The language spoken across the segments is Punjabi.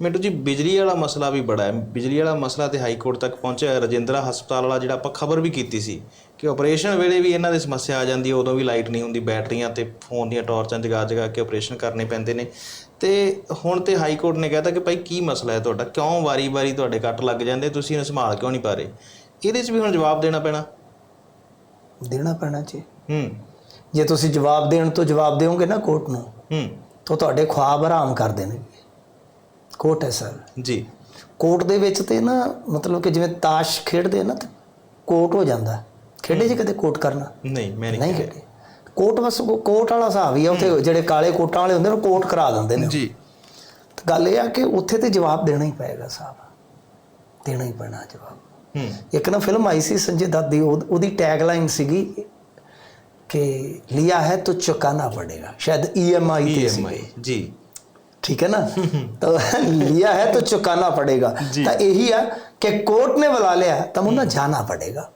ਮਿੰਟੂ ਜੀ ਬਿਜਲੀ ਵਾਲਾ ਮਸਲਾ ਵੀ ਬੜਾ ਹੈ। ਬਿਜਲੀ ਵਾਲਾ ਮਸਲਾ ਤੇ ਹਾਈ ਕੋਰਟ ਤੱਕ ਪਹੁੰਚਿਆ। ਰਜਿੰਦਰਾ ਹਸਪਤਾਲ ਵਾਲਾ ਜਿਹੜਾ ਆਪਾਂ ਖਬਰ ਵੀ ਕੀਤੀ ਸੀ ਕਿ ਆਪਰੇਸ਼ਨ ਵੇਲੇ ਵੀ ਇਹਨਾਂ ਦੀ ਸਮੱਸਿਆ ਆ ਜਾਂਦੀ ਹੈ ਉਦੋਂ ਵੀ ਲਾਈਟ ਨਹੀਂ ਹੁੰਦੀ ਬੈਟਰੀਆਂ ਤੇ ਫੋਨ ਦੀਆਂ ਟਾਰਚਾਂ ਜਗਾ ਜਗਾ ਕੇ ਆਪਰੇਸ਼ਨ ਕਰਨੇ ਪੈਂਦੇ ਨੇ। ਤੇ ਹੁਣ ਤੇ ਹਾਈ ਕੋਰਟ ਨੇ ਕਹਿਤਾ ਕਿ ਭਾਈ ਕੀ ਮਸਲਾ ਹੈ ਤੁਹਾਡਾ? ਕਿਉਂ ਵਾਰੀ-ਵਾਰੀ ਤੁਹਾਡੇ ਕੱਟ ਲੱਗ ਜਾਂਦੇ? ਤੁਸੀਂ ਇਹਨੂੰ ਸੰਭਾਲ ਕਿਉਂ ਨਹੀਂ ਪਾ ਰਹੇ? ਇਹਦੇ 'ਚ ਵੀ ਹੁਣ ਜਵਾਬ ਦੇਣਾ ਪੈਣਾ। ਦੇਣਾ ਪੈਣਾ ਜੀ। ਹੂੰ। ਜੇ ਤੁਸੀਂ ਜਵਾਬ ਦੇਣ ਤੋਂ ਜਵਾਬ ਦਿਓਗੇ ਨਾ ਕੋਰਟ ਨੂੰ ਹੂੰ। ਤਾਂ ਤੁਹਾਡੇ ਖੁਆਬ ਆਰਾਮ ਕਰ ਦੇਣਗੇ। ਕੋਰਟ ਹੈ ਸਰ। ਜੀ। ਕੋਰਟ ਦੇ ਵਿੱਚ ਤੇ ਨਾ ਮਤਲਬ ਕਿ ਜਿਵੇਂ ਤਾਸ਼ ਖੇਡਦੇ ਨਾ ਤੇ ਕੋਰਟ ਹੋ ਜਾਂਦਾ। ਖੇਡੇ ਜੀ ਕਦੇ ਕੋਰਟ ਕਰਨਾ? ਨਹੀਂ ਮੈਂ ਨਹੀਂ ਖੇਡੇ। ਕੋਰਟ ਬਸ ਕੋਰਟ ਵਾਲਾ ਹਿਸਾਬ ਹੀ ਆ ਉੱਥੇ ਜਿਹੜੇ ਕਾਲੇ ਕੋਟਾਂ ਵਾਲੇ ਹੁੰਦੇ ਨੇ ਕੋਰਟ ਕਰਾ ਦਿੰਦੇ ਨੇ। ਜੀ। ਗੱਲ ਇਹ ਆ ਕਿ ਉੱਥੇ ਤੇ ਜਵਾਬ ਦੇਣਾ ਹੀ ਪਏਗਾ ਸਾਹਿਬ ਦੇਣਾ ਹੀ ਪੈਣਾ ਜਵਾਬ। ਹੂੰ। ਇੱਕ ਨਾ ਫਿਲਮ ਆਈ ਸੀ ਸੰਜੇ ਦੱਤ ਦੀ ਉਹ- ਉਹਦੀ ਟੈਗਲਾਈਨ ਸੀਗੀ ਕਿ ਲਿਆ ਹੈ ਤਾਂ ਚੁਕਾਨਾ ਪੜੇਗਾ ਸ਼ਾਇਦ ਈਐਮਆਈ ਤੇ ਸੀ ਈਐਮਆਈ ਜੀ। ठीक है ना तो लिया है तो चुकाना पड़ेगा जी। तो यही है कि कोर्ट ने बुला लिया है तब उन्हें जाना पड़ेगा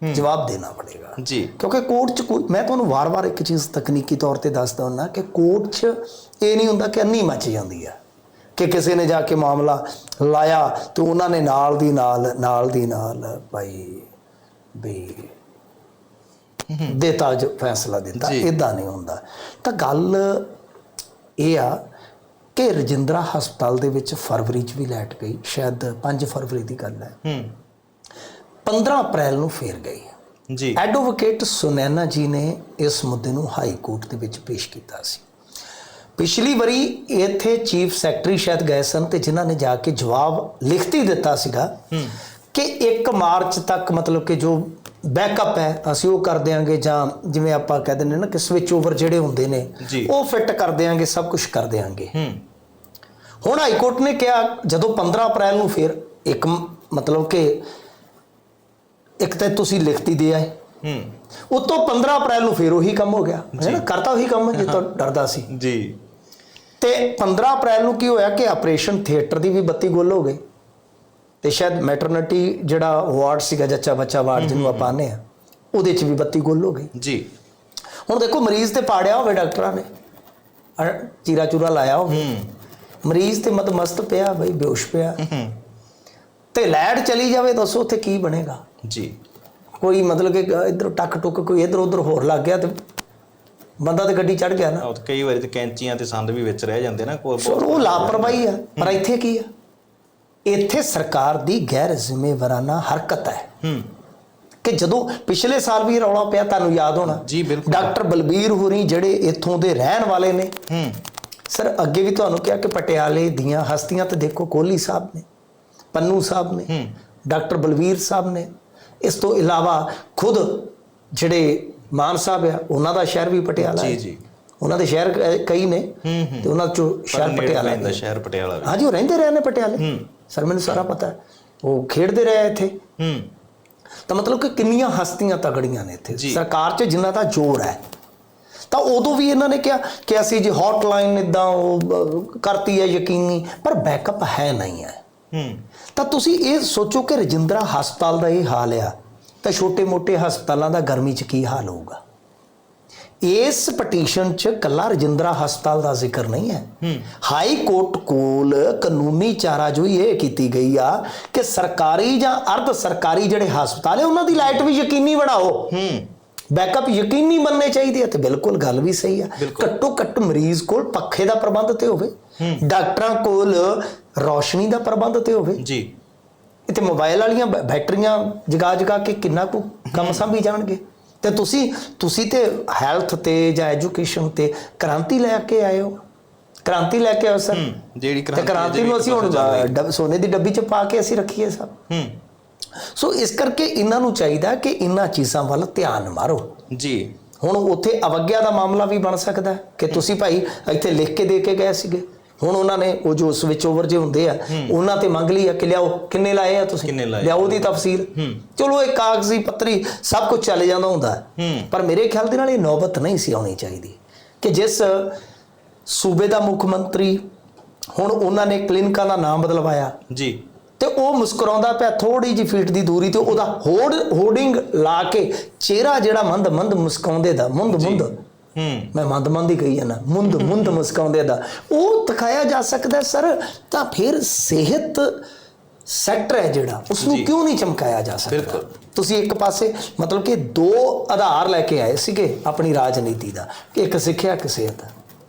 ਜਵਾਬ ਦੇਣਾ ਪੜੇਗਾ ਜੀ ਕਿਉਂਕਿ ਕੋਰਟ ਚ ਕੋਈ ਮੈਂ ਤੁਹਾਨੂੰ ਵਾਰ-ਵਾਰ ਇੱਕ ਚੀਜ਼ ਤਕਨੀਕੀ ਤੌਰ ਤੇ ਦੱਸਦਾ ਹੁੰਦਾ ਕਿ ਕੋਰਟ ਚ ਇਹ ਨਹੀਂ ਹੁੰਦਾ ਕਿ ਅੰਨੀ ਮੱਚ ਜਾਂਦੀ ਹੈ ਕਿ ਕਿਸੇ ਨੇ ਜਾ ਕੇ ਮਾਮਲਾ ਲਾਇਆ ਤੇ ਉਹਨਾਂ ਨੇ ਨਾਲ ਦੀ ਨਾਲ ਨਾਲ ਦੀ ਨਾਲ ਭਾਈ ਵੀ ਦੇਤਾ ਜੋ ਫੈਸਲਾ ਦਿੱਤਾ ਜੀ। ਇਦਾਂ ਨਹੀਂ ਹੁੰਦਾ ਤਾਂ ਗੱਲ ਇਹ ਆ ਕਿ ਰਜਿੰਦਰਾ ਹਸਪਤਾਲ ਦੇ ਵਿੱਚ ਫਰਵਰੀ ਚ ਵੀ ਲਾਈਟ ਗਈ ਸ਼ਾਇਦ 5 ਫਰਵਰੀ ਦੀ ਗੱਲ ਹੈ। ਹੂੰ। 15 ਅਪ੍ਰੈਲ ਨੂੰ ਫੇਰ ਗਈ। ਜੀ। ਐਡਵੋਕੇਟ ਸੁਨੈਨਾ ਜੀ ਨੇ ਇਸ ਮੁੱਦੇ ਨੂੰ ਹਾਈ ਕੋਰਟ ਦੇ ਵਿੱਚ ਪੇਸ਼ ਕੀਤਾ ਸੀ। ਪਿਛਲੀ ਵਾਰੀ ਇੱਥੇ ਚੀਫ ਸੈਕਟਰੀ ਸ਼ਾਇਦ ਗਏ ਸਨ ਤੇ ਜਿਨ੍ਹਾਂ ਨੇ ਜਾ ਕੇ ਜਵਾਬ ਲਿਖਤੀ ਦਿੱਤਾ ਸੀਗਾ ਕਿ 1 ਮਾਰਚ ਤੱਕ ਮਤਲਬ ਕਿ ਜੋ ਬੈਕਅਪ ਹੈ ਅਸੀਂ ਉਹ ਕਰ ਦਿਆਂਗੇ ਜਾਂ ਜਿਵੇਂ ਆਪਾਂ ਕਹਿ ਦਿੰਦੇ ਨਾ ਕਿ ਸਵਿਚ ਓਵਰ ਜਿਹੜੇ ਹੁੰਦੇ ਨੇ। ਉਹ ਫਿੱਟ ਕਰ ਦਿਆਂਗੇ ਸਭ ਕੁਝ ਕਰ ਦਿਆਂਗੇ। ਹੂੰ। ਹੁਣ ਹਾਈ ਕੋਰਟ ਨੇ ਕਿਹਾ ਜਦੋਂ 15 ਅਪ੍ਰੈਲ ਨੂੰ ਫਿਰ ਇੱਕ ਮਤਲਬ ਕਿ ਇੱਕ ਤਾਂ ਤੁਸੀਂ ਲਿਖਤੀ ਦੇ ਆਏ। ਹੂੰ। ਉਤੋਂ 15 ਅਪ੍ਰੈਲ ਨੂੰ ਫਿਰ ਉਹੀ ਕੰਮ ਹੋ ਗਿਆ। ਹੈ ਨਾ? ਕਰਤਾ ਉਹੀ ਕੰਮ ਜਿੱਤੋਂ ਡਰਦਾ ਸੀ। ਜੀ। ਤੇ 15 ਅਪ੍ਰੈਲ ਨੂੰ ਕੀ ਹੋਇਆ ਕਿ ਆਪਰੇਸ਼ਨ ਥੀਏਟਰ ਦੀ ਵੀ ਬੱਤੀ ਗੁੱਲ ਹੋ ਗਈ। ਤੇ ਸ਼ਾਇਦ ਮੈਟਰਨਿਟੀ ਜਿਹੜਾ ਵਾਰਡ ਸੀਗਾ ਜੱਚਾ ਬੱਚਾ ਵਾਰਡ ਜਿਹਨੂੰ ਆਪਾਂ ਆਨੇ ਆ ਉਹਦੇ 'ਚ ਵੀ ਬੱਤੀ ਗੁੱਲ ਹੋ ਗਈ। ਜੀ। ਹੁਣ ਦੇਖੋ ਮਰੀਜ਼ ਤੇ ਪਾੜਿਆ ਹੋਵੇ ਡਾਕਟਰਾਂ ਨੇ। ਚੀਰਾ ਚੂਰਾ ਲਾਇਆ ਹੋਵੇ। ਹੂੰ। ਮਰੀਜ਼ ਤੇ ਮਤ ਮਸਤ ਪਿਆ ਬਈ ਬੇਹੋਸ਼ ਪਿਆ। ਤੇ ਲਾਈਟ ਚਲੀ ਜਾਵੇ ਦੱਸੋ ਉੱਥੇ ਕੀ ਬਣੇਗਾ? ਜੀ। ਕੋਈ ਮਤਲਬ ਕਿ ਇਧਰ ਟੱਕ ਟੁੱਕ ਕੋਈ ਇਧਰ ਉਧਰ ਹੋਰ ਲੱਗ ਗਿਆ ਤੇ ਬੰਦਾ ਤੇ ਗੱਡੀ ਚੜ ਗਿਆ ਨਾ। ਕਈ ਵਾਰੀ ਤੇ ਕੈਂਚੀਆਂ ਤੇ ਸੰਦ ਵੀ ਵਿੱਚ ਰਹਿ ਜਾਂਦੇ ਨਾ ਕੋਈ ਉਹ ਲਾਪਰਵਾਹੀ ਆ ਪਰ ਇੱਥੇ ਕੀ ਆ? ਇੱਥੇ ਸਰਕਾਰ ਦੀ ਗੈਰ ਜ਼ਿੰਮੇਵਾਰਾਨਾ ਹਰਕਤ ਹੈ। ਹੂੰ ਕਿ ਜਦੋਂ ਪਿਛਲੇ ਸਾਲ ਵੀ ਰੌਲਾ ਪਿਆ ਤੁਹਾਨੂੰ ਯਾਦ ਹੋਣਾ। ਜੀ ਬਿਲਕੁਲ। ਡਾਕਟਰ ਬਲਬੀਰ ਹੋਰੀ ਜਿਹੜੇ ਇੱਥੋਂ ਦੇ ਰਹਿਣ ਵਾਲੇ ਨੇ ਹੂੰ ਸਰ ਅੱਗੇ ਵੀ ਤੁਹਾਨੂੰ ਕਿਹਾ ਕਿ ਪਟਿਆਲੇ ਦੀਆਂ ਹਸਤੀਆਂ ਤੇ ਦੇਖੋ ਕੋਹਲੀ ਸਾਹਿਬ ਨੇ ਪੰਨੂ ਸਾਹਿਬ ਨੇ ਹੂੰ। ਡਾਕਟਰ ਬਲਵੀਰ ਸਾਹਿਬ ਨੇ। ਇਸ ਤੋਂ ਇਲਾਵਾ ਖੁਦ ਜਿਹੜੇ ਮਾਨ ਸਾਹਿਬ ਆ ਉਹਨਾਂ ਦਾ ਸ਼ਹਿਰ ਵੀ ਪਟਿਆਲਾ ਹੈ। ਜੀ। ਜੀ ਉਹਨਾਂ ਦੇ ਸ਼ਹਿਰ ਕਈ ਨੇ ਹੂੰ ਹੂੰ। ਤੇ ਉਹਨਾਂ ਚੋਂ ਸ਼ਹਿਰ ਪਟਿਆਲਾ ਵੀ। ਸ਼ਹਿਰ ਪਟਿਆਲਾ ਹਾਂਜੀ ਉਹ ਰਹਿੰਦੇ ਰਹੇ ਨੇ ਪਟਿਆਲੇ। ਹੂੰ। ਸਰ ਮੈਨੂੰ ਸਾਰਾ ਪਤਾ। ਹੈ ਉਹ ਖੇਡਦੇ ਰਹੇ ਇੱਥੇ। ਹੂੰ। ਤਾਂ ਮਤਲਬ ਕਿ ਕਿੰਨੀਆਂ ਹਸਤੀਆਂ ਤਗੜੀਆਂ ਨੇ ਇੱਥੇ। ਸਰਕਾਰ 'ਚ ਜਿਨ੍ਹਾਂ ਦਾ ਜ਼ੋਰ ਹੈ ਤਾਂ ਉਦੋਂ ਵੀ ਇਹਨਾਂ ਨੇ ਕਿਹਾ ਕਿ ਅਸੀਂ ਜੀ ਹੌਟਲਾਈਨ ਇਦਾਂ ਉਹ ਕਰਤੀ ਹੈ ਯਕੀਨੀ ਪਰ ਬੈਕਅਪ ਹੈ ਨਹੀਂ ਹੈ। ਹੂੰ। ਤਾਂ ਤੁਸੀਂ ਇਹ ਸੋਚੋ ਕਿ ਰਜਿੰਦਰਾ ਹਸਪਤਾਲ ਦਾ ਇਹ ਹਾਲ ਆ ਤਾਂ ਛੋਟੇ-ਮੋਟੇ ਹਸਪਤਾਲਾਂ ਦਾ ਗਰਮੀ 'ਚ ਕੀ ਹਾਲ ਹੋਊਗਾ? ਇਸ ਪਟੀਸ਼ਨ 'ਚ ਕੱਲਾ ਰਜਿੰਦਰਾ ਹਸਪਤਾਲ ਦਾ ਜ਼ਿਕਰ ਨਹੀਂ ਹੈ। ਹਾਈ ਕੋਰਟ ਕੋਲ ਕਾਨੂੰਨੀ ਚਾਰਾਜੋਈ ਇਹ ਕੀਤੀ ਗਈ ਆ ਕਿ ਸਰਕਾਰੀ ਜਾਂ ਅਰਧ ਸਰਕਾਰੀ ਜਿਹੜੇ ਹਸਪਤਾਲ ਹੈ ਉਹਨਾਂ ਦੀ ਲਾਈਟ ਵੀ ਯਕੀਨੀ ਬਣਾਓ। ਹੂੰ। ਬੈਕਅਪ ਯਕੀਨੀ ਬਣਨੇ ਚਾਹੀਦੇ ਆ ਤੇ ਬਿਲਕੁਲ ਗੱਲ ਵੀ ਸਹੀ ਆ। ਘੱਟੋ ਘੱਟ ਮਰੀਜ਼ ਕੋਲ ਪੱਖੇ ਦਾ ਪ੍ਰਬੰਧ ਤੇ ਹੋਵੇ ਡਾਕਟਰਾਂ ਕੋਲ ਰੌਸ਼ਨੀ ਦਾ ਪ੍ਰਬੰਧ ਤੇ ਹੋਵੇ। ਜੀ। ਇੱਥੇ ਮੋਬਾਈਲ ਵਾਲੀਆਂ ਬੈਟਰੀਆਂ ਜਗਾ ਜਗਾ ਕੇ ਕਿੰਨਾ ਕੁ ਕੰਮ ਸੰਭੀ ਜਾਣਗੇ। ਤੇ ਤੁਸੀਂ ਤੁਸੀਂ ਤੇ ਹੈਲਥ ਤੇ ਜਾਂ ਐਜੂਕੇਸ਼ਨ ਤੇ ਕ੍ਰਾਂਤੀ ਲੈ ਕੇ ਆਏ ਹੋ। ਕ੍ਰਾਂਤੀ ਲੈ ਕੇ ਆਓ ਸਰ। ਜਿਹੜੀ ਤੇ ਕ੍ਰਾਂਤੀ ਕ੍ਰਾਂਤੀ ਨੂੰ ਅਸੀਂ ਹੁਣ ਸੋਨੇ ਦੀ ਡੱਬੀ ਚ ਪਾ ਕੇ ਅਸੀਂ ਰੱਖੀਏ ਸਭ ਹੂੰ। ਸੋ ਇਸ ਕਰਕੇ ਇਹਨਾਂ ਨੂੰ ਚਾਹੀਦਾ ਕਿ ਇਹਨਾਂ ਚੀਜ਼ਾਂ ਵੱਲ ਧਿਆਨ ਮਾਰੋ। ਜੀ। ਹੁਣ ਉੱਥੇ ਅਵਗਿਆ ਦਾ ਮਾਮਲਾ ਵੀ ਬਣ ਸਕਦਾ ਕਿ ਤੁਸੀਂ ਭਾਈ ਇੱਥੇ ਲਿਖ ਕੇ ਦੇ ਕੇ ਗਏ ਸੀਗੇ। ਹੁਣ ਉਹਨਾਂ ਨੇ ਉਹ ਜੋ ਸਵਿਚ ਓਵਰ ਜੇ ਹੁੰਦੇ ਆ ਉਹਨਾਂ ਤੇ ਮੰਗ ਲਈ ਆ ਕਿ ਲਿਆਓ। ਕਿੰਨੇ ਲਾਏ ਆ ਤੁਸੀਂ? ਲਿਆਓ ਦੀ ਤਫਸੀਲ। ਚਲੋ ਇਹ ਕਾਗਜ਼ੀ ਪੱਤਰੀ ਸਭ ਕੁਝ ਚੱਲ ਜਾਂਦਾ ਹੁੰਦਾ। ਪਰ ਮੇਰੇ ਖਿਆਲ ਦੇ ਨਾਲ ਇਹ ਨੌਬਤ ਨਹੀਂ ਸੀ ਆਉਣੀ ਚਾਹੀਦੀ। ਕਿ ਜਿਸ ਸੂਬੇ ਦਾ ਮੁੱਖ ਮੰਤਰੀ ਹੁਣ ਉਹਨਾਂ ਨੇ ਕਲੀਨਿਕਾਂ ਦਾ ਨਾਮ ਬਦਲਵਾਇਆ। ਜੀ। ਤੇ ਉਹ ਮੁਸਕਰਾਉਂਦਾ ਪਿਆ ਥੋੜੀ ਜਿਹੀ ਫੀਟ ਦੀ ਦੂਰੀ ਤੇ ਉਹਦਾ ਹੋੜ ਹੋਰਡਿੰਗ ਲਾ ਕੇ ਚਿਹਰਾ ਜਿਹੜਾ ਮੰਦ ਮੰਦ ਮੁਸਕਾਉਂਦੇ ਦਾ ਮੁੰਦ ਮੁੰਦ ਹੂੰ। ਮੈਂ ਮੰਦ ਮੰਦ ਹੀ ਕਹੀ ਜਾਂਦਾ ਮੁੰਦ ਮੁੰਦ ਮੁਸਕਾਉਂਦੇ ਦਾ। ਉਹ ਦਿਖਾਇਆ ਜਾ ਸਕਦਾ ਸਰ ਤਾਂ ਫਿਰ ਸਿਹਤ ਸੈਕਟਰ ਹੈ ਜਿਹੜਾ ਉਸ ਨੂੰ ਕਿਉਂ ਨਹੀਂ ਚਮਕਾਇਆ ਜਾ ਸਕਦਾ? ਬਿਲਕੁਲ। ਤੁਸੀਂ ਇੱਕ ਪਾਸੇ ਮਤਲਬ ਕਿ ਦੋ ਆਧਾਰ ਲੈ ਕੇ ਆਏ ਸੀਗੇ ਆਪਣੀ ਰਾਜਨੀਤੀ ਦਾ ਕਿ ਇੱਕ ਸਿੱਖਿਆ ਇੱਕ ਸਿਹਤ।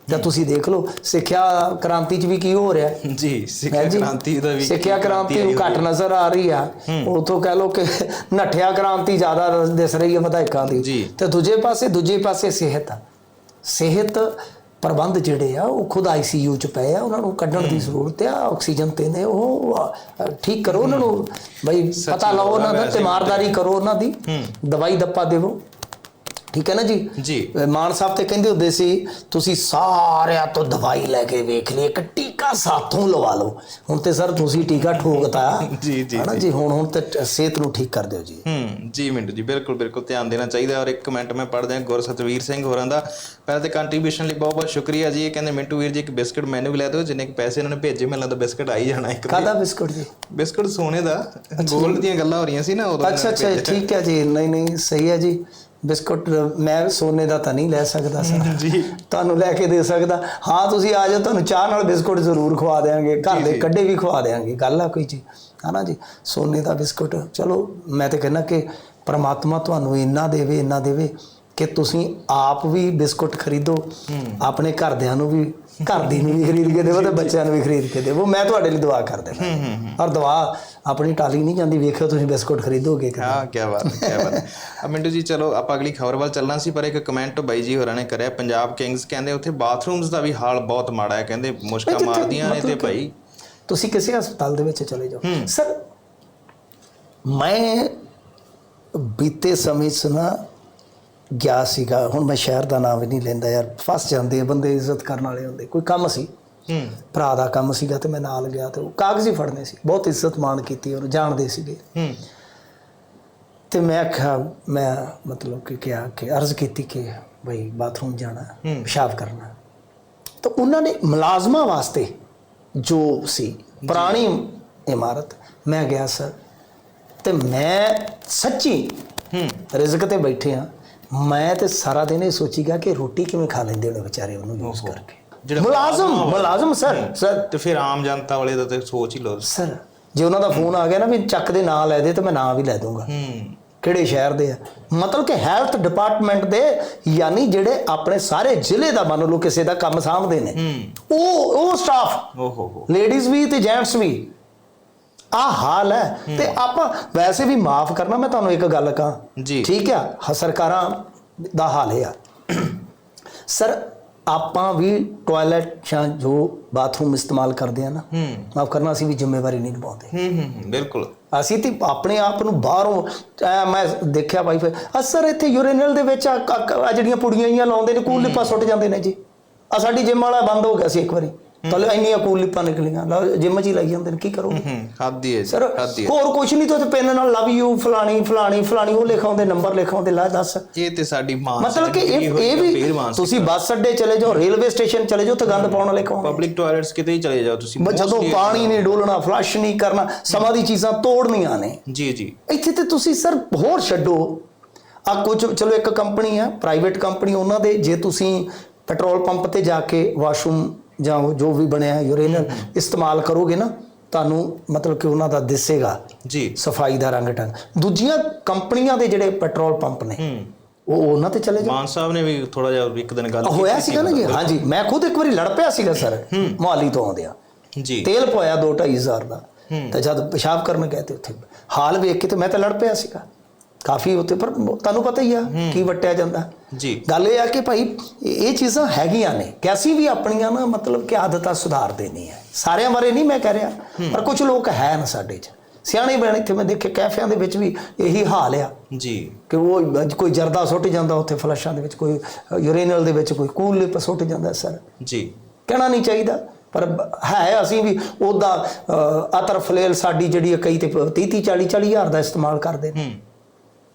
ਜਾਂ ਤੁਸੀਂ ਦੇਖ ਲਓ ਸਿੱਖਿਆ ਕ੍ਰਾਂਤੀ 'ਚ ਵੀ ਕੀ ਹੋ ਰਿਹਾ? ਜੀ ਸਿੱਖਿਆ। ਕ੍ਰਾਂਤੀ ਦਾ ਵੀ ਸਿੱਖਿਆ ਕ੍ਰਾਂਤੀ ਨੂੰ ਘੱਟ ਨਜ਼ਰ ਆ ਰਹੀ ਆ। ਉਥੋਂ ਕਹਿ ਲਓ ਕਿ ਨਠਿਆ ਕ੍ਰਾਂਤੀ ਜ਼ਿਆਦਾ ਦਿਸ ਰਹੀ ਹੈ ਵਿਧਾਇਕਾਂ ਦੀ। ਤੇ ਦੂਜੇ ਪਾਸੇ ਦੂਜੇ ਪਾਸੇ ਸਿਹਤ ਆ। ਸਿਹਤ ਪ੍ਰਬੰਧ ਜਿਹੜੇ ਆ ਉਹ ਖੁਦ ਆਈਸੀਯੂ ਚ ਪਏ ਆ ਉਹਨਾਂ ਨੂੰ ਕੱਢਣ ਦੀ ਜ਼ਰੂਰਤ ਆ ਆਕਸੀਜਨ ਤੇ ਨੇ ਉਹ ਠੀਕ ਕਰੋ ਉਹਨਾਂ ਨੂੰ। ਬਈ ਪਤਾ ਲਾਓ ਉਹਨਾਂ ਦਾ ਤਿਮਾਰਦਾਰੀ ਕਰੋ ਉਹਨਾਂ ਦੀ। ਦਵਾਈ ਦੱਪਾ ਦੇਵੋ। ਠੀਕ ਹੈ ਨਾ ਜੀ? ਜੀ। ਮਾਨ ਸਾਹਿਬ ਤੇ ਕਹਿੰਦੇ ਹੁੰਦੇ ਸੀ ਤੁਸੀਂ ਸਾਰਿਆਂ ਤੋਂ ਦਵਾਈ ਲੈ ਕੇ ਵੇਖ ਲਈ ਇੱਕ ਟੀਕਾ ਸਾਥੋਂ ਲਵਾ ਲਓ। ਹੁਣ ਤੇ ਸਰ ਤੁਸੀਂ ਟੀਕਾ ਠੋਕਤਾ। ਜੀ, ਜੀ, ਹਨਾ ਜੀ। ਹੁਣ ਹੁਣ ਤੇ ਸਿਹਤ ਨੂੰ ਠੀਕ ਕਰ ਦਿਓ ਜੀ। ਹੂੰ ਜੀ ਮਿੰਟੂ ਜੀ ਬਿਲਕੁਲ ਬਿਲਕੁਲ ਧਿਆਨ ਦੇਣਾ ਚਾਹੀਦਾ। ਔਰ ਇੱਕ ਕਮੈਂਟ ਮੈਂ ਪੜ੍ਹਦਾ ਹਾਂ ਗੁਰਸਤਵੀਰ ਸਿੰਘ ਹੋਰਾਂ ਦਾ। ਪਹਿਲਾਂ ਤੇ ਕੰਟਰੀਬਿਊਸ਼ਨ ਲਈ ਬਹੁਤ ਬਹੁਤ ਸ਼ੁਕਰੀਆ ਜੀ। ਇਹ ਕਹਿੰਦੇ ਮਿੰਟੂ ਵੀਰ ਜੀ ਇੱਕ ਬਿਸਕਟ ਮੈਨੂੰ ਵੀ ਲੈ ਦਿਓ ਜਿੰਨੇ ਕੁ ਪੈਸੇ ਇਹਨਾਂ ਨੇ ਭੇਜੇ ਮੈਨੂੰ ਲੱਗਦਾ ਬਿਸਕਟ ਆ ਹੀ ਜਾਣਾ ਇੱਕ ਕਾਦਾ ਬਿਸਕੁਟ ਜੀ? ਬਿਸਕਟ ਸੋਨੇ ਦਾ। 골ਡ ਦੀਆਂ ਗੱਲਾਂ ਹੋ ਰਹੀਆਂ ਸੀ ਨਾ ਉਦੋਂ ਅੱਛਾ ਅੱਛਾ ਠੀਕ ਹੈ ਜੀ। ਨਹੀਂ ਨਹੀਂ ਸਹੀ ਹੈ ਜੀ। ਬਿਸਕੁਟ ਮੈਂ ਸੋਨੇ ਦਾ ਤਾਂ ਨਹੀਂ ਲੈ ਸਕਦਾ ਸਰ। ਜੀ। ਤੁਹਾਨੂੰ ਲੈ ਕੇ ਦੇ ਸਕਦਾ। ਹਾਂ ਤੁਸੀਂ ਆ ਜਾਓ ਤੁਹਾਨੂੰ ਚਾਹ ਨਾਲ ਬਿਸਕੁਟ ਜ਼ਰੂਰ ਖਵਾ ਦੇਵਾਂਗੇ ਘਰ ਦੇ ਕੱਢੇ ਵੀ ਖਵਾ ਦੇਵਾਂਗੇ ਗੱਲ ਆ ਕੋਈ ਜੀ। ਹਨਾ ਜੀ? ਸੋਨੇ ਦਾ ਬਿਸਕੁਟ। ਚਲੋ ਮੈਂ ਤੇ ਕਹਿੰਦਾ ਕਿ ਪ੍ਰਮਾਤਮਾ ਤੁਹਾਨੂੰ ਇੰਨਾ ਦੇਵੇ ਇੰਨਾ ਦੇਵੇ ਕਿ ਤੁਸੀਂ ਆਪ ਵੀ ਬਿਸਕੁਟ ਖਰੀਦੋ। ਆਪਣੇ ਘਰਦਿਆਂ ਨੂੰ ਵੀ ਘਰ ਦੀ ਨੂੰ ਵੀ ਖਰੀਦ ਕੇ ਦੇਵੋ ਤੇ ਬੱਚਿਆਂ ਨੂੰ ਵੀ ਖਰੀਦ ਕੇ ਦੇਵੋ। ਮੈਂ ਤੁਹਾਡੇ ਲਈ ਦੁਆ ਕਰ ਦੇਣਾ ਔਰ ਦੁਆ ਆਪਣੀ ਟਾਲੀ ਨਹੀਂ ਜਾਂਦੀ ਵੇਖਿਓ ਤੁਸੀਂ ਬਿਸਕੁਟ ਖਰੀਦੋਗੇ ਕਦੇ। ਹਾਂ ਕੀ ਬਾਤ ਹੈ ਕੀ ਬਾਤ ਮਿੰਟੂ ਜੀ ਚਲੋ ਆਪਾਂ ਅਗਲੀ ਖਬਰ ਵੱਲ ਚੱਲਣਾ ਸੀ ਪਰ ਇੱਕ ਕਮੈਂਟ ਬਾਈ ਜੀ ਹੋਰਾਂ ਨੇ ਕਰਿਆ। ਪੰਜਾਬ ਕਿੰਗਸ ਕਹਿੰਦੇ ਉੱਥੇ ਬਾਥਰੂਮਸ ਦਾ ਵੀ ਹਾਲ ਬਹੁਤ ਮਾੜਾ ਹੈ। ਕਹਿੰਦੇ ਮੁਸ਼ਕਾ ਮਾਰਦੀਆਂ ਨੇ ਤੇ ਕਿ- ਭਾਈ। ਤੁਸੀਂ ਕਿਸੇ ਹਸਪਤਾਲ ਦੇ ਵਿੱਚ ਚਲੇ ਜਾਓ। ਸਰ ਮੈਂ ਬੀਤੇ ਸਮੇਂ ਨਾ ਗਿਆ ਸੀਗਾ ਹੁਣ ਮੈਂ ਸ਼ਹਿਰ ਦਾ ਨਾਮ ਵੀ ਨਹੀਂ ਲੈਂਦਾ ਯਾਰ ਫਸ ਜਾਂਦੇ ਆ ਬੰਦੇ ਇੱਜ਼ਤ ਕਰਨ ਵਾਲੇ ਹੁੰਦੇ ਕੋਈ ਕੰਮ ਸੀ? ਹੂੰ। ਭਰਾ ਦਾ ਕੰਮ ਸੀਗਾ ਤੇ ਮੈਂ ਨਾਲ ਗਿਆ ਤੇ ਉਹ ਕਾਗਜ਼ ਹੀ ਫੜਨੇ ਸੀ ਬਹੁਤ ਇੱਜ਼ਤ ਮਾਣ ਕੀਤੀ ਉਹਨੂੰ ਜਾਣਦੇ ਸੀਗੇ। ਹੂੰ। ਤੇ ਮੈਂ ਆਖਿਆ ਮੈਂ ਮਤਲਬ ਕਿ ਕਿਹਾ ਕਿ ਅਰਜ਼ ਕੀਤੀ ਕਿ ਬਈ ਬਾਥਰੂਮ ਜਾਣਾ। ਪਿਸ਼ਾਬ ਕਰਨਾ। ਤਾਂ ਉਹਨਾਂ ਨੇ ਮੁਲਾਜ਼ਮਾਂ ਵਾਸਤੇ ਜੋ ਸੀ ਪੁਰਾਣੀ ਇਮਾਰਤ ਮੈਂ ਗਿਆ ਸਰ। ਤੇ ਮੈਂ ਸੱਚੀ ਹੂੰ। ਰਿਜ਼ਕ ਤੇ ਬੈਠੇ ਆ ਮੈਂ ਤੇ ਸਾਰਾ ਦਿਨ ਇਹ ਸੋਚੀਗਾ ਕਿ ਰੋਟੀ ਕਿਵੇਂ ਖਾ ਲੈਂਦੇ ਹੋਣੇ ਵਿਚਾਰੇ ਉਹਨੂੰ ਯੂਜ਼ ਕਰਕੇ। ਜਿਹੜਾ ਮੁਲਾਜ਼ਮ ਮੁਲਾਜ਼ਮ ਸਰ ਸਰ। ਤੇ ਫਿਰ ਆਮ ਜਨਤਾ ਵਾਲੇ ਦਾ ਤੇ ਸੋਚ ਹੀ ਲਓ। ਸਰ ਜੇ ਉਹਨਾਂ ਦਾ ਫੋਨ ਆ ਗਿਆ ਨਾ ਵੀ ਚੱਕ ਦੇ ਨਾਂ ਲੈ ਦੇ ਤੇ ਮੈਂ ਨਾਂ ਵੀ ਲੈ ਦੂੰਗਾ ਹੂੰ। ਕਿਹੜੇ ਸ਼ਹਿਰ ਦੇ ਆ? ਮਤਲਬ ਕਿ ਹੈਲਥ ਡਿਪਾਰਟਮੈਂਟ ਦੇ ਯਾਨੀ ਜਿਹੜੇ ਆਪਣੇ ਸਾਰੇ ਜ਼ਿਲ੍ਹੇ ਦਾ ਮੰਨ ਲਓ ਕਿਸੇ ਦਾ ਕੰਮ ਸਾਂਭਦੇ ਨੇ। ਹੂੰ। ਉਹ ਉਹ ਸਟਾਫ ਓ ਹੋ ਹੋ ਲੇਡੀਜ਼ ਵੀ ਤੇ ਜੈਂਟਸ ਵੀ। ਆ ਹਾਲ ਹੈ। ਤੇ ਆਪਾਂ ਵੈਸੇ ਵੀ ਮਾਫ ਕਰਨਾ ਮੈਂ ਤੁਹਾਨੂੰ ਇੱਕ ਗੱਲ ਕਹਾਂ। ਜੀ। ਠੀਕ ਆ? ਹ- ਸਰਕਾਰਾਂ ਦਾ ਹਾਲ ਇਹ ਆ। ਸਰ ਆਪਾਂ ਵੀ ਟਾਇਲਟ ਜਾਂ ਜੋ ਬਾਥਰੂਮ ਇਸਤੇਮਾਲ ਕਰਦੇ ਆ ਨਾ ਹੂੰ। ਮਾਫ ਕਰਨਾ ਅਸੀਂ ਵੀ ਜ਼ਿੰਮੇਵਾਰੀ ਨਹੀਂ ਨਿਭਾਉਂਦੇ। ਹੂੰ ਹੂੰ ਹੂੰ, ਬਿਲਕੁਲ। ਅਸੀਂ ਤੇ ਆਪਣੇ ਆਪ ਨੂੰ ਬਾਹਰੋਂ ਮੈਂ ਦੇਖਿਆ ਭਾਈ ਫਿਰ ਅਸਰ ਇੱਥੇ ਯੂਰੇਨਲ ਦੇ ਵਿੱਚ ਆ ਜਿਹੜੀਆਂ ਪੁੜੀਆਂ ਜੀਆਂ ਲਾਉਂਦੇ ਨੇ ਕੂਲ ਲਿਪਾਂ ਸੁੱਟ ਜਾਂਦੇ ਨੇ ਜੀ। ਆ ਸਾਡੀ ਜਿਮ ਵਾਲਾ ਬੰਦ ਹੋ ਗਿਆ ਸੀ ਇੱਕ ਵਾਰੀ। ਤਾਂ ਇੰਨੀਆਂ ਕੂਲ ਲਿਪਾਂ ਨਿਕਲੀਆਂ। ਲਓ ਜਿਮ 'ਚ ਹੀ ਲਾਈ ਜਾਂਦੇ ਨੇ ਕੀ ਕਰੋ ਹੱਦ ਹੀ ਸਰ ਹੋਰ ਕੁਝ ਨਹੀਂ ਤਾਂ ਪੈਨ ਨਾਲ ਲਵ ਯੂ ਫਲਾਣੀ ਫਲਾਣੀ ਫਲਾਣੀ ਉਹ ਲਿਖਾਉਂਦੇ ਨੰਬਰ ਲਿਖਾਉਂਦੇ ਲੈ ਦੱਸ। ਇਹ ਤੇ ਸਾਡੀ ਮਾਂ ਮਤਲਬ ਕਿ ਇਹ ਇਹ ਵੀ ਤੁਸੀਂ ਬੱਸ ਅੱਡੇ ਚਲੇ ਜਾਓ ਰੇਲਵੇ ਸਟੇਸ਼ਨ ਚਲੇ ਜਾਓ ਤੇ ਗੰਦ ਪਾਉਣ ਵਾਲੇ ਕੌਣ? ਪਬਲਿਕ ਟਾਇਲਟਸ ਕਿਤੇ ਹੀ ਚਲੇ ਜਾਓ ਤੁਸੀਂ ਜਦੋਂ ਪਾਣੀ ਨਹੀਂ ਡੋਲਣਾ ਫਲਸ਼ ਨਹੀਂ ਕਰਨਾ ਸਮਾਂ ਦੀ ਚੀਜ਼ਾਂ ਤੋੜਨੀਆਂ ਨੇ। ਜੀ ਜੀ। ਇੱਥੇ ਤੇ ਤੁਸੀਂ ਸਰ ਹੋਰ ਛੱਡੋ। ਆ ਕੁਝ ਚਲੋ ਇੱਕ ਕੰਪਨੀ ਆ ਪ੍ਰਾਈਵੇਟ ਕੰਪਨੀ ਉਹਨਾਂ ਦੇ ਜੇ ਤੁਸੀਂ ਪੈਟਰੋਲ ਪੰਪ ਤੇ ਜਾ ਕੇ ਵਾਸ਼ਰੂਮ ਜਾਂ ਉਹ ਜੋ ਵੀ ਬਣਿਆ ਯੂਰੇਨਲ ਇਸਤੇਮਾਲ ਕਰੋਗੇ ਨਾ ਤੁਹਾਨੂੰ ਮਤਲਬ ਕਿ ਉਹਨਾਂ ਦਾ ਦਿਸੇਗਾ ਜੀ। ਸਫ਼ਾਈ ਦਾ ਰੰਗ ਟੰਗ ਦੂਜੀਆਂ ਕੰਪਨੀਆਂ ਦੇ ਜਿਹੜੇ ਪੈਟਰੋਲ ਪੰਪ ਨੇ ਹੂੰ। ਉਹ ਉਹਨਾਂ ਤੇ ਚਲੇ ਜਾਓ। ਮਾਨ ਸਾਹਿਬ ਨੇ ਵੀ ਥੋੜਾ ਜਿਹਾ ਇੱਕ ਦਿਨ ਗੱਲ ਹੋਇਆ ਸੀਗਾ ਨਾ ਜੀ? ਹਾਂਜੀ ਮੈਂ ਖੁਦ ਇੱਕ ਵਾਰੀ ਲੜ ਪਿਆ ਸੀਗਾ ਸਰ। ਮੁਹਾਲੀ ਤੋਂ ਆਉਂਦਿਆ। ਜੀ। ਤੇਲ ਪਵਾਇਆ 2.5 ਹਜ਼ਾਰ ਦਾ। ਤੇ ਜਦ ਪਿਸ਼ਾਬ ਕਰਨ ਗਏ ਤੇ ਉੱਥੇ ਹਾਲ ਵੇਖ ਕੇ ਤੇ ਮੈਂ ਤਾਂ ਲੜ ਪਿਆ ਸੀਗਾ। ਕਾਫੀ ਉੱਤੇ ਪਰ ਤੁਹਾਨੂੰ ਪਤਾ ਹੀ ਆ ਕੀ ਵਟਿਆ ਜਾਂਦਾ। ਜੀ। ਗੱਲ ਇਹ ਆ ਕਿ ਭਾਈ ਇਹ ਚੀਜ਼ਾਂ ਹੈਗੀਆਂ ਨੇ। ਕਿ ਅਸੀਂ ਵੀ ਆਪਣੀਆਂ ਨਾ ਮਤਲਬ ਕਿ ਆਦਤਾਂ ਸੁਧਾਰ ਦੇਣੀ ਹੈ ਸਾਰਿਆਂ ਬਾਰੇ ਨਹੀਂ ਮੈਂ ਕਹਿ ਰਿਹਾ ਪਰ ਕੁਝ ਲੋਕ ਹੈ ਨਾ ਸਾਡੇ 'ਚ। ਸਿਆਣੇ ਬਣ ਇੱਥੇ ਮੈਂ ਦੇਖੇ ਕੈਫਿਆਂ ਦੇ ਵਿੱਚ ਵੀ ਇਹੀ ਹਾਲ ਆ। ਜੀ। ਕਿ ਉਹ ਕੋਈ ਜਰਦਾ ਸੁੱਟ ਜਾਂਦਾ ਉੱਥੇ ਫਲਸ਼ਾਂ ਦੇ ਵਿੱਚ ਕੋਈ ਯੂਰੇਨਲ ਦੇ ਵਿੱਚ ਕੋਈ ਕੂਲ ਲਿਪ ਸੁੱਟ ਜਾਂਦਾ ਸਰ। ਜੀ। ਕਹਿਣਾ ਨਹੀਂ ਚਾਹੀਦਾ ਪਰ ਹੈ ਅਸੀਂ ਵੀ ਉਹਦਾ ਅਤਰ ਫਲੇਲ ਸਾਡੀ ਜਿਹੜੀ ਕਈ ਤੇ 30 30 40 40 ਹਜ਼ਾਰ ਦਾ ਇਸਤੇਮਾਲ ਕਰਦੇ ਨੇ।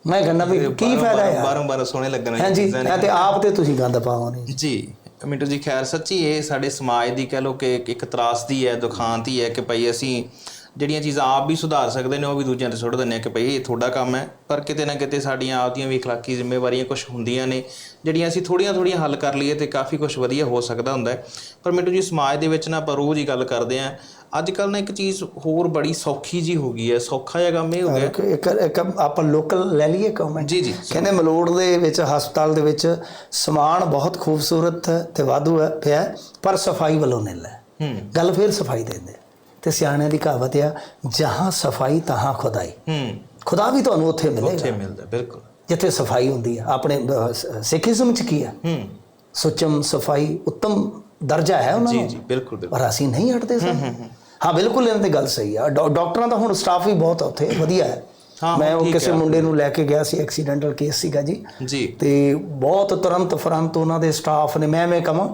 ਮੈਂ ਕਹਿੰਦਾ ਵੀ ਕੀ ਫਾਇਦਾ ਹੈ ਬਾਰੋਂ ਬਾਰੋਂ ਸੋਹਣੇ ਲੱਗਣ ਹਾਂਜੀ। ਇਹ ਤੇ ਆਪ ਤੇ ਤੁਸੀਂ ਗੰਦ ਪਾਉਣੇ ਜੀ ਮਿੰਟੂ ਜੀ ਖੈਰ ਸੱਚੀ ਇਹ ਸਾਡੇ ਸਮਾਜ ਦੀ ਕਹਿ ਲੋ ਕਿ ਇੱਕ- ਤਰਾਸਦੀ ਹੈ ਦੁਖਾਂਤ ਹੈ ਕਿ ਭਾਈ ਅਸੀਂ ਜਿਹੜੀਆਂ ਚੀਜ਼ਾਂ ਆਪ ਵੀ ਸੁਧਾਰ ਸਕਦੇ ਨੇ ਉਹ ਵੀ ਦੂਜਿਆਂ ਤੇ ਸੁੱਟ ਦਿੰਦੇ ਆ ਕਿ ਭਈ ਇਹ ਤੁਹਾਡਾ ਕੰਮ ਹੈ ਪਰ ਕਿਤੇ ਨਾ ਕਿਤੇ ਸਾਡੀਆਂ ਆਪਦੀਆਂ ਵੀ اخلاقی ਜ਼ਿੰਮੇਵਾਰੀਆਂ ਕੁਝ ਹੁੰਦੀਆਂ ਨੇ ਜਿਹੜੀਆਂ ਅਸੀਂ ਥੋੜੀਆਂ ਥੋੜੀਆਂ ਹੱਲ ਕਰ ਲਈਏ ਤੇ ਕਾਫੀ ਕੁਝ ਵਧੀਆ ਹੋ ਸਕਦਾ ਹੁੰਦਾ ਹੈ ਪਰ ਮਿੰਟੂ ਜੀ ਸਮਾਜ ਦੇ ਵਿੱਚ ਨਾ ਆਪਾਂ ਰੋਜ਼ ਹੀ ਗੱਲ ਕਰਦੇ ਆ ਅੱਜ ਕੱਲ ਨਾ ਇੱਕ ਚੀਜ਼ ਹੋਰ ਬੜੀ ਸੌਖੀ ਜੀ ਹੋ ਗਈ ਹੈ ਸੌਖਾ ਜਿਹਾ ਕੰਮ ਇਹ ਹੋ ਗਿਆ ਇੱਕ ਇੱਕ ਇੱਕ ਆਪਾਂ ਲੋਕਲ ਲੈ ਲਈਏ ਕਮੈਂਟ ਜੀ ਜੀ ਕਹਿੰਦੇ ਮਲੋੜ ਦੇ ਵਿੱਚ ਹਸਪਤਾਲ ਦੇ ਵਿੱਚ ਸਮਾਨ ਬਹੁਤ ਖੂਬਸੂਰਤ ਹੈ ਤੇ ਵਾਧੂ ਹੈ ਪਿਆ ਹੈ, ਪਰ ਸਫਾਈ ਵੱਲੋਂ ਨਹੀਂ ਲੈ ਹੂੰ ਗੱਲ ਫਿਰ ਸਫਾਈ ਦੇ ਦੇ ਤੇ ਸਿਆਣਿਆਂ ਦੀ ਕਹਾਵਤ ਆ ਜਹਾਂ ਸਫ਼ਾਈ ਤਹਾਂ ਖੁਦਾਈ। ਹੂੰ। ਖੁਦਾ ਵੀ ਤੁਹਾਨੂੰ ਉੱਥੇ ਉੱਥੇ ਮਿਲੇਗਾ ਮਿਲਦਾ ਬਿਲਕੁਲ। ਜਿੱਥੇ ਸਫ਼ਾਈ ਹੁੰਦੀ ਹੈ ਆਪਣੇ ਸਿੱਖੀਜ਼ਮ ਚ ਕੀ ਆ? ਹੂੰ। ਸੁਚਮ ਸਫ਼ਾਈ ਉੱਤਮ ਦਰਜਾ ਹੈ ਉਹਨਾਂ ਜੀ ਨੂੰ। ਜੀ ਬਿਲਕੁਲ ਬਿਲਕੁਲ। ਪਰ ਅਸੀਂ ਨਹੀਂ ਹਟਦੇ ਸਰ ਹਾਂ ਬਿਲਕੁਲ ਇਹਨਾਂ ਦੀ ਗੱਲ ਸਹੀ ਆ। ਡਾਕ- ਡਾਕਟਰਾਂ ਦਾ ਹੁਣ ਸਟਾਫ ਵੀ ਬਹੁਤ ਆ ਉੱਥੇ। ਵਧੀਆ ਹੈ। ਮੈਂ ਉਹ ਕਿਸੇ। ਮੁੰਡੇ ਨੂੰ ਲੈ ਕੇ ਗਿਆ ਸੀ ਐਕਸੀਡੈਂਟਲ ਕੇਸ ਸੀਗਾ ਜੀ। ਜੀ। ਤੇ ਬਹੁਤ ਤੁਰੰਤ ਫਰੰਤ ਉਹਨਾਂ ਦੇ ਸਟਾਫ ਨੇ ਮੈਂ ਮੈਂ ਕਹਾਂ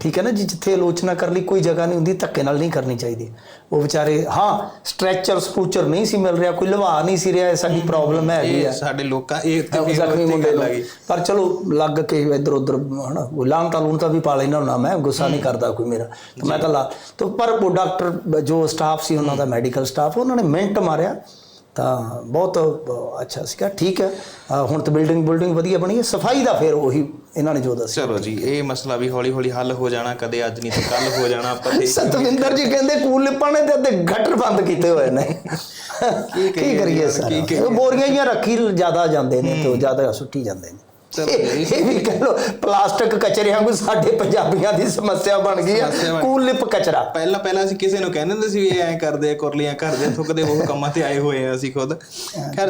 ਠੀਕ ਹੈ ਨਾ ਜੀ ਜਿੱਥੇ ਆਲੋਚਨਾ ਕਰ ਲਈ ਕੋਈ ਜਗ੍ਹਾ ਨਹੀਂ ਹੁੰਦੀ ਧੱਕੇ ਨਾਲ ਨਹੀਂ ਕਰਨੀ ਚਾਹੀਦੀ। ਉਹ ਵਿਚਾਰੇ ਹਾਂ ਸਟ੍ਰੈਚਰ ਸਪੂਚਰ ਨਹੀਂ ਸੀ ਮਿਲ ਰਿਹਾ ਕੋਈ ਲਵਾ ਨਹੀਂ ਸੀ ਰਿਹਾ ਸਾਡੀ ਪ੍ਰੋਬਲਮ ਇਹ ਆ। ਸਾਡੇ ਲੋਕਾਂ ਇਹ ਤੇ ਜ਼ਖਮੀ ਮੁੰਡੇ ਗਈ। ਪਰ ਚਲੋ ਲੱਗ ਕੇ ਇੱਧਰ ਉੱਧਰ ਹਨਾ ਲਾਂਤਾ ਤਾਂ ਤਾਂ ਵੀ ਪਾ ਲੈਣਾ ਹੁੰਦਾ ਮੈਂ ਗੁੱਸਾ ਨਹੀਂ ਕਰਦਾ ਕੋਈ ਮੇਰਾ। ਤੇ ਮੈਂ ਤਾਂ ਲਾ ਤਾਂ ਪਰ ਉਹ ਡਾਕਟਰ ਜੋ ਸਟਾਫ ਸੀ ਉਹਨਾਂ ਦਾ ਮੈਡੀਕਲ ਸਟਾਫ ਉਹਨਾਂ ਨੇ ਮਿੰਟ ਮਾਰਿਆ। ਤਾਂ ਬਹੁਤ ਅੱਛਾ ਸੀਗਾ ਠੀਕ ਹੈ। ਹੁਣ ਤਾਂ ਬਿਲਡਿੰਗ ਬਿਲਡਿੰਗ ਵਧੀਆ ਬਣੀ ਹੈ ਸਫ਼ਾਈ ਦਾ ਫਿਰ ਉਹੀ ਇਹਨਾਂ ਨੇ ਜੋ ਦੱਸਿਆ। ਚਲੋ ਜੀ ਇਹ ਮਸਲਾ ਵੀ ਹੌਲੀ ਹੌਲੀ ਹੱਲ ਹੋ ਜਾਣਾ ਕਦੇ ਅੱਜ ਨਹੀਂ ਤੇ ਕੱਲ ਹੋ ਜਾਣਾ ਆਪਾਂ ਤੇ ਸਤਵਿੰਦਰ ਜੀ ਕਹਿੰਦੇ ਕੂਲ ਲਿਪਾਂ ਨੇ ਤੇ ਅੱਧੇ ਗਟਰ ਬੰਦ ਕੀਤੇ ਹੋਏ ਨੇ। ਕੀ ਕਰੀਏ ਸਰ? ਬੋਰੀਆਂ ਹੀ ਰੱਖੀ ਜ਼ਿਆਦਾ ਜਾਂਦੇ ਨੇ ਤੇ ਉਹ ਜ਼ਿਆਦਾ ਸੁੱਟੀ ਜਾਂਦੇ ਨੇ। ਚਲੋ ਇਹ ਵੀ ਕਹ ਲੋ ਪਲਾਸਟਿਕ ਕਚਰਿਆਂ ਕੋ ਸਾਡੇ ਪੰਜਾਬੀਆਂ ਦੀ ਸਮੱਸਿਆ ਬਣ ਗਈ ਆ। ਕੂਲ ਲਿਪ ਕਚਰਾ। ਪਹਿਲਾਂ ਪਹਿਲਾਂ ਅਸੀਂ ਕਿਸੇ ਨੂੰ ਕਹਿੰਦੇ ਹੁੰਦੇ ਸੀ ਵੀ ਇਹ ਐਂ ਕਰਦੇ ਆ ਕੁਰਲੀਆਂ ਕਰਦੇ ਥੁੱਕਦੇ ਉਹ ਕੰਮਾਂ ਤੇ ਆਏ ਹੋਏ ਆ ਅਸੀਂ ਖੁਦ। ਖੈਰ